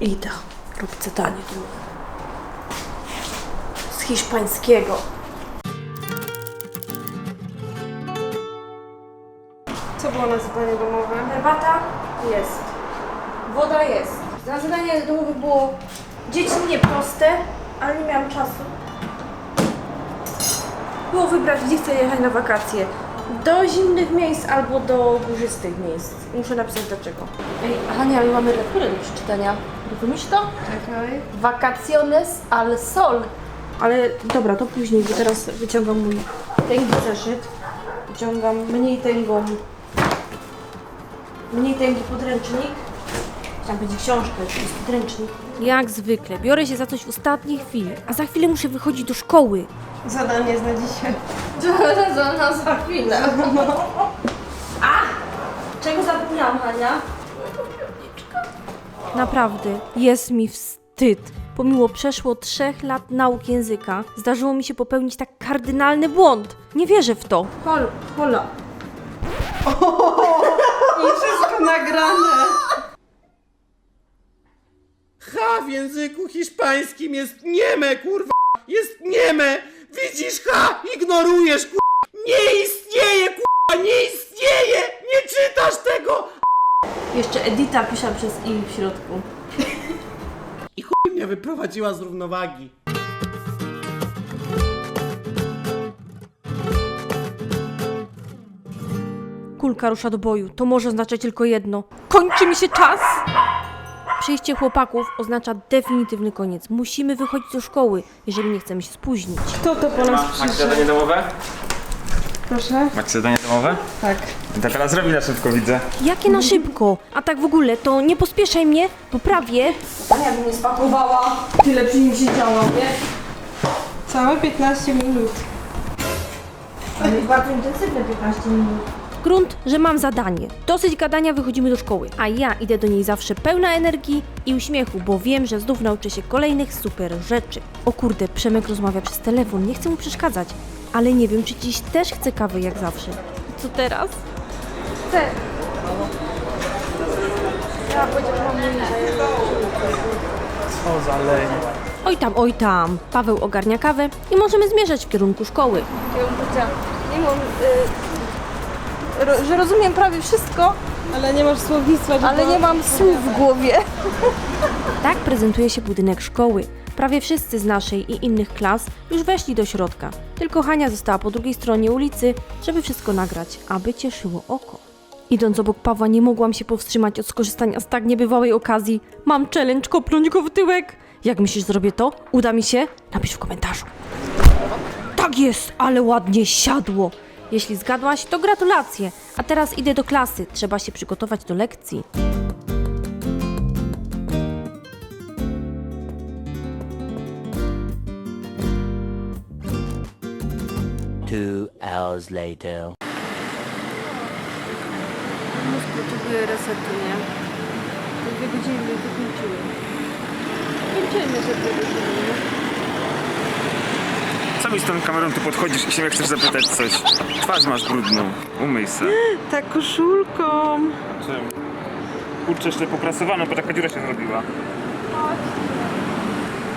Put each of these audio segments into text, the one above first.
Ida, rób zadanie domowe. Z hiszpańskiego. Co było na zadanie domowe? Herbata jest. Woda jest. Na zadanie domowe było dziecinnie proste, ale nie miałam czasu. Było wybrać, gdzie chcę jechać na wakacje. Do zimnych miejsc albo do górzystych miejsc. Muszę napisać dlaczego. Ej, Hania, ale mamy lekturę do przeczytania. Rozumiesz to? Czekaj. Vacaciones al sol. Ale dobra, to później, bo teraz wyciągam mój tęgi zeszyt. Wyciągam mniej tęgą, mniej tęgi podręcznik. Tam będzie książka, to jest podręcznik. Jak zwykle, biorę się za coś w ostatniej chwili, a za chwilę muszę wychodzić do szkoły. Zadanie na dzisiaj. za, na za chwilę. A! Czego zapomniałam, Hania? Naprawdę, jest mi wstyd. Pomimo przeszło trzech lat nauk języka, zdarzyło mi się popełnić tak kardynalny błąd. Nie wierzę w to. Hol, hola. I wszystko nagrane. H w języku hiszpańskim jest nieme, kurwa! Jest nieme! Widzisz H? Ignorujesz, kurwa! Nie istnieje, kurwa! Nie istnieje! Nie czytasz tego! Jeszcze Edita pisze przez i w środku. I chuj mnie wyprowadziła z równowagi. Kulka rusza do boju. To może oznaczać tylko jedno. Kończy mi się czas! Przyjście chłopaków oznacza definitywny koniec. Musimy wychodzić do szkoły, jeżeli nie chcemy się spóźnić. Kto to po nas Macie przyszedł? zadanie domowe? Proszę. Macie zadanie domowe? Tak. To teraz robi na szybko, widzę. Jakie na szybko? A tak w ogóle, to nie pospieszaj mnie, bo prawie... Ania by mnie spakowała. Tyle przy nim siedziałam, nie? Całe 15 minut. Ale bardzo intensywne 15 minut. Grunt, że mam zadanie. Dosyć gadania, wychodzimy do szkoły. A ja idę do niej zawsze pełna energii i uśmiechu, bo wiem, że znów nauczę się kolejnych super rzeczy. O kurde, Przemek rozmawia przez telefon, nie chcę mu przeszkadzać. Ale nie wiem, czy dziś też chce kawy jak zawsze. Co teraz? Chcę. Ja Co za leń. Oj tam, oj tam. Paweł ogarnia kawę i możemy zmierzać w kierunku szkoły. Takiego uczucia. Nie mam... Y, ro, że rozumiem prawie wszystko, ale nie masz słownictwa, żeby... Ale nie mam słów w głowie. Tak prezentuje się budynek szkoły. Prawie wszyscy z naszej i innych klas już weszli do środka. Tylko Hania została po drugiej stronie ulicy, żeby wszystko nagrać, aby cieszyło oko. Idąc obok Pawła nie mogłam się powstrzymać od skorzystania z tak niebywałej okazji. Mam challenge kopnąć go w tyłek. Jak myślisz, zrobię to? Uda mi się? Napisz w komentarzu. Tak jest, ale ładnie siadło. Jeśli zgadłaś, to gratulacje. A teraz idę do klasy. Trzeba się przygotować do lekcji. Two hours later. Mózg potrzebuje resetu, nie? Te dwie godziny mnie wykończyły. Kończymy te dwie godziny, nie? Co mi z tą kamerą tu podchodzisz i się chcesz zapytać coś? Twarz masz brudną. Umyj se. Tak koszulką. Czemu? Kurczę, jeszcze poprasowaną, bo taka dziura się zrobiła.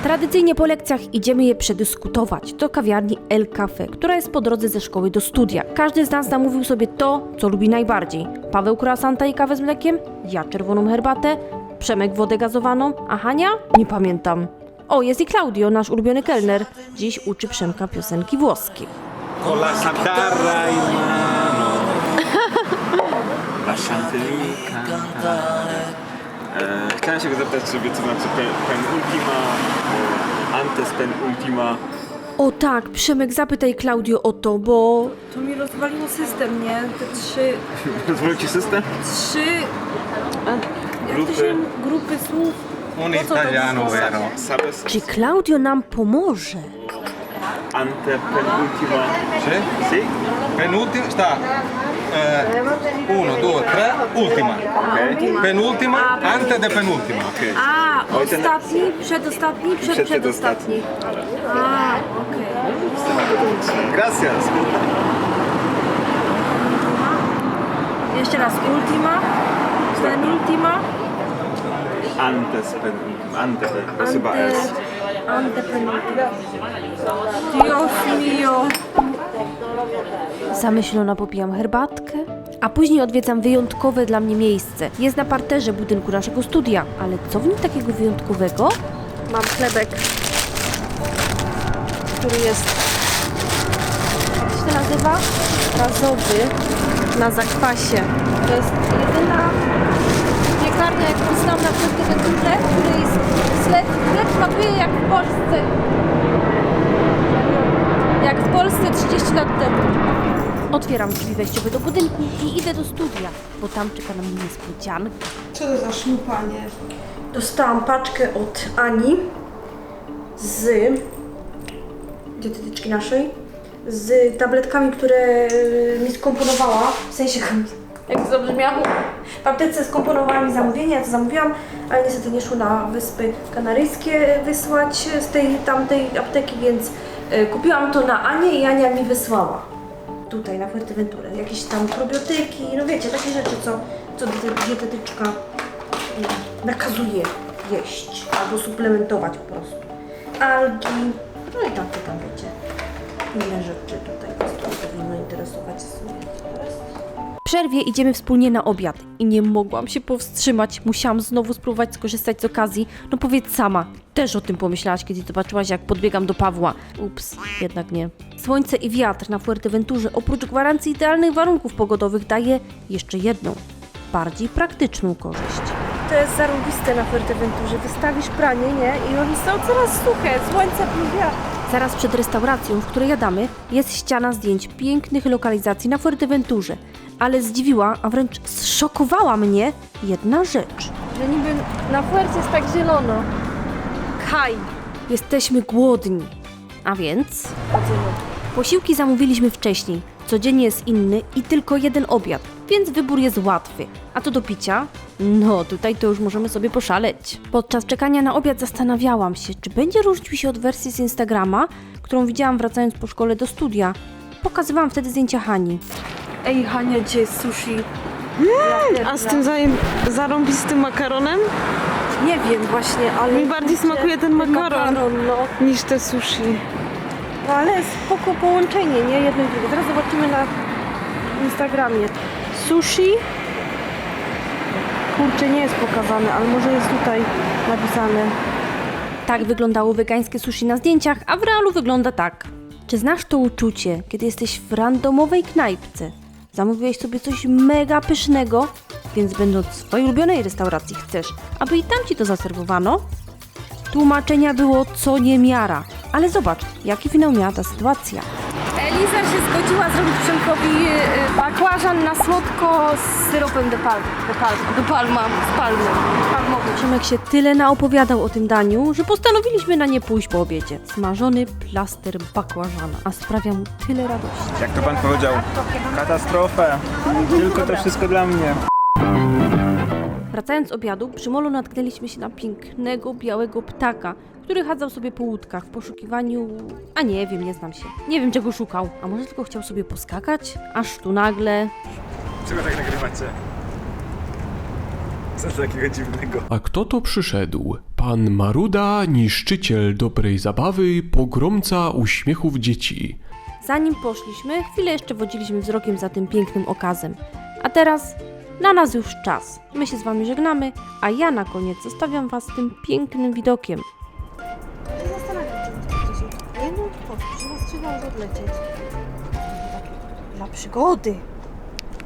Tradycyjnie po lekcjach idziemy je przedyskutować do kawiarni El Cafe, która jest po drodze ze szkoły do studia. Każdy z nas zamówił sobie to, co lubi najbardziej. Paweł croissanta i kawę z mlekiem, ja czerwoną herbatę, Przemek wodę gazowaną, a Hania? Nie pamiętam. O, jest i Claudio, nasz ulubiony kelner. Dziś uczy Przemka piosenki włoskiej. Con la chitarra in mano. Lasciatemi cantare. E, chciałem się go zapytać sobie, co znaczy pen, pen ultima, e, antes pen ultima. O tak, Przemek, zapytaj Claudio o to, bo... To mi rozwaliło system, nie? Te trzy... Rozwolił ci system? Trzy... Jak to Grupy. się... Grupy słów. Un Po co to italiano vero. Sabes Czy Claudio nam pomoże? ante pen ultima. Sì? Si? Penultimo sta eh, uno, due, tre, ultima. Penultima, ante de penultima. A, ten- ostatni, przedostatni, przed, Przed- przedostatni. A, okej. Gracias. Jeszcze raz, ultima, penultima, Antes pen ultima. Ante, to jest chyba S. Dios mio. Zamyślona popijam herbatkę, a później odwiedzam wyjątkowe dla mnie miejsce. Jest na parterze budynku naszego studia, ale co w nim takiego wyjątkowego? Mam chlebek, który jest, jak się nazywa? Razowy na zakwasie. To jest jedyna piekarnia, jaką znam na Fuerteventurze, w której jest chleb, chleb smakuje jak w Polsce. Jak w Polsce 30 lat temu. Otwieram drzwi wejściowe do budynku i idę do studia, bo tam czeka na mnie niespodzianka. Co to za szlupanie? Dostałam paczkę od Ani z dietetyczki naszej, z tabletkami, które mi skomponowała, w sensie, jak zabrzmiało, w aptece skomponowała mi zamówienie, ja to zamówiłam, ale niestety nie szło na Wyspy Kanaryjskie wysłać z tej tamtej apteki, więc e, kupiłam to na Anię i Ania mi wysłała tutaj na Fuerteventurę. Jakieś tam probiotyki, no wiecie, takie rzeczy, co, co diete- dietetyczka mm, nakazuje jeść albo suplementować po prostu. Algi, no i takie tam wiecie. Inne rzeczy tutaj to powinno interesować. W przerwie idziemy wspólnie na obiad i nie mogłam się powstrzymać. Musiałam znowu spróbować skorzystać z okazji. No powiedz sama, też o tym pomyślałaś, kiedy zobaczyłaś, jak podbiegam do Pawła. Ups, jednak nie. Słońce i wiatr na Fuerteventurze oprócz gwarancji idealnych warunków pogodowych daje jeszcze jedną, bardziej praktyczną korzyść. To jest zarąbiste na Fuerteventurze. Wystawisz pranie, nie? I one są coraz suche. Słońce plus wiatr. Zaraz przed restauracją, w której jadamy, jest ściana zdjęć pięknych lokalizacji na Fuerteventurze. Ale zdziwiła, a wręcz zszokowała mnie jedna rzecz. Że niby na Fuercie jest tak zielono. Kaj. Jesteśmy głodni. A więc posiłki zamówiliśmy wcześniej. Codziennie jest inny i tylko jeden obiad, więc wybór jest łatwy. A co do picia? No, tutaj to już możemy sobie poszaleć. Podczas czekania na obiad zastanawiałam się, czy będzie różnił się od wersji z Instagrama, którą widziałam wracając po szkole do studia. Pokazywałam wtedy zdjęcia Hani. Ej, Hania, gdzie jest sushi? A z tym zajem, zarąbistym makaronem? Nie wiem właśnie, ale... Mi bardziej smakuje ten makaron. no. Niż te sushi. no ale spoko połączenie, nie? Jedno i drugie. Teraz zobaczymy na Instagramie. Sushi. Kurczę, nie jest pokazane, ale może jest tutaj napisane. Tak wyglądało wegańskie sushi na zdjęciach, a w realu wygląda tak. Czy znasz to uczucie, kiedy jesteś w randomowej knajpce? Zamówiłeś sobie coś mega pysznego, więc będąc w swojej ulubionej restauracji chcesz, aby i tam ci to zaserwowano? Tłumaczenia było co niemiara, ale zobacz, jaki finał miała ta sytuacja. Eliza się zgodziła zrobić Przemkowi y, bakłażan na słodko z syropem de palma. De palma, de palma z palmy. Palmowy. Przemek się tyle naopowiadał o tym daniu, że postanowiliśmy na nie pójść po obiedzie. Smażony plaster bakłażana, a sprawia mu tyle radości. Jak to pan powiedział? Katastrofa. Tylko to wszystko dla mnie. Wracając z obiadu, przy molu natknęliśmy się na pięknego białego ptaka, który chadzał sobie po łódkach w poszukiwaniu... A nie wiem, nie znam się. Nie wiem, czego szukał. A może tylko chciał sobie poskakać? Aż tu nagle... Czego tak nagrywacie? Co takiego dziwnego? A kto to przyszedł? Pan Maruda, niszczyciel dobrej zabawy, pogromca uśmiechów dzieci. Zanim poszliśmy, chwilę jeszcze wodziliśmy wzrokiem za tym pięknym okazem. A teraz na nas już czas. My się z wami żegnamy, a ja na koniec zostawiam was tym pięknym widokiem. Trzeba odlecieć. Dla przygody.